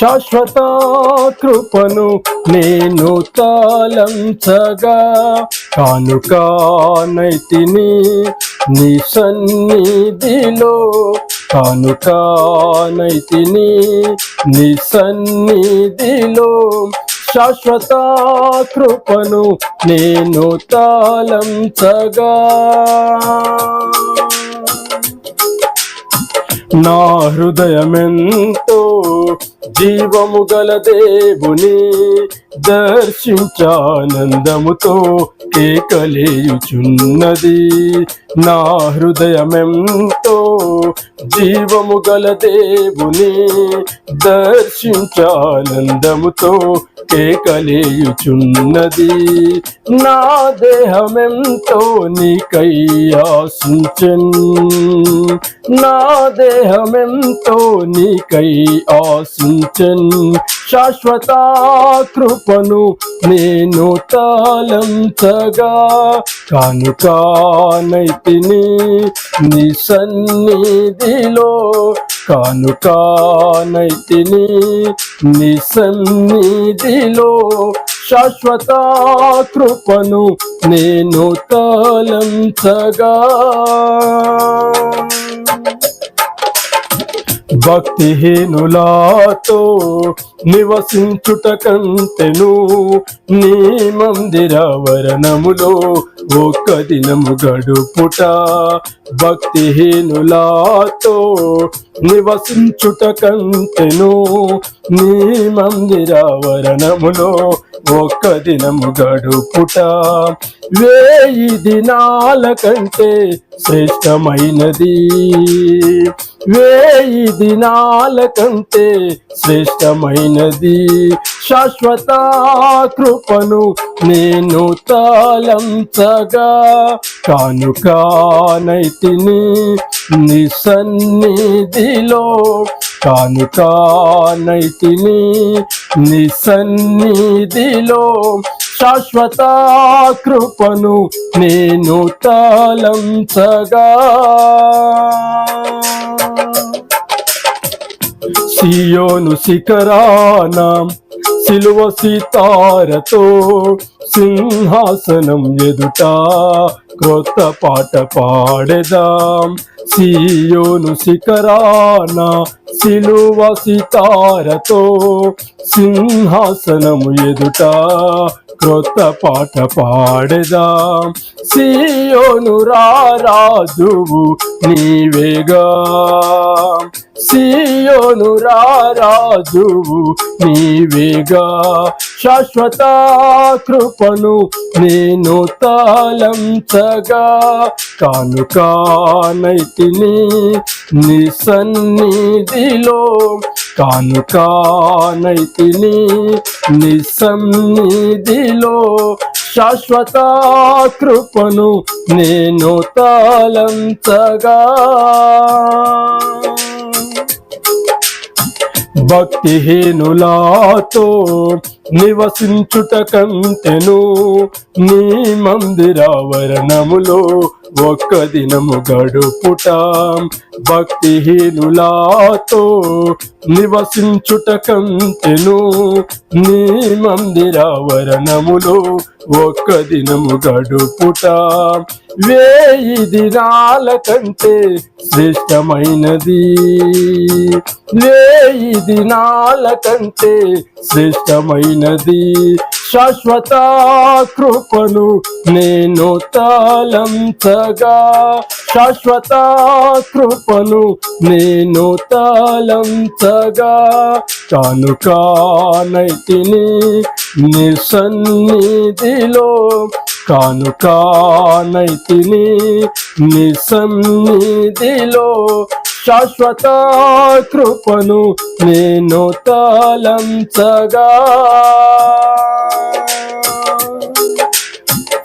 శాశ్వత కృపను నేను తాళంచగా కానుకానైతిని నీ సన్నిధిలో కానుకానైతిని నీ సన్నిధిలో. శాశ్వత కృపను నేను తాళంచగా నా హృదయమెంతో జీవము గల దేవుని దర్శించానందముతో కేకలేయుచున్నది. నా హృదయమెంతో జీవము గల దేవుని దర్శించానందముతో కేకలేయుచున్నది నా దేహమెంతో నీకై ఆశించన్. నా దేహమెంతో నీకై ఆశించన్. శాశ్వత కృపను నేను తాళంచగా కానుకానైతిని నీ సన్నిధిలో కానుకానైతిని నీ సన్నిధి నీలో శాశ్వత కృపను నేను తాళంచగా భక్తిహీనులాతో నివసించుట కంటెను నీ మందిర వరణములో ఒక్క దినము గడుపుట. భక్తిహీనులాతో నివసించుట కంటెను నీ మందిరావరణములో ఒక్క దినము గడుపుట. వేయి దినాల కంటే శ్రేష్టమైనది. వేయి దినాల కంటే శ్రేష్టమైనది. శాశ్వత కృపను నేను తాళంచగా కానుకానైతిని నిసన్నిధిలో సన్నిధిలో కానుకానైతిని నీ సన్నిధిలో శాశ్వత కృపను నేను తలంచగా. సియోను శిఖరానం సిలువ సితారతో సింహాసనం ఎదుట క్రొత్త పాట పాడెదాం. సియోను శిఖరాన సిలువ సితారతో సింహాసనము ఎదుట క్రొత్త పాట పాడదాం. సియోను రాజువు నీవేగా. సియోను రాజువు నీవేగా. శాశ్వత కృపను నేను తాళంచగా కానుకానైతిని నిసన్నిధిలో కానుకానైతిని నీ సన్నిధిలో శాశ్వత కృపను నేను తాళంతగా. భక్తిహీనులాతో నివసించుట కంటెను నీ మందిరావరణములో ఒక్క దినము గడుపుట భక్తిహీనులాతో నివసించుట కంటెను నీ మందిరావరణములో ఒక్క దినము గడుపుట వేయి దినాల కంటే శ్రేష్టమైనది. వేయి దినాల కంటే శ్రేష్టమైనది. శాశ్వత కృపను నేను తాళంచగా శాశ్వత కృపను నేను తాళంచగా కానుకానైతిని నీ సన్నిధిలో కానుకానైతిని నీ సన్నిధిలో శాశ్వత కృపను నేను తాళంచగా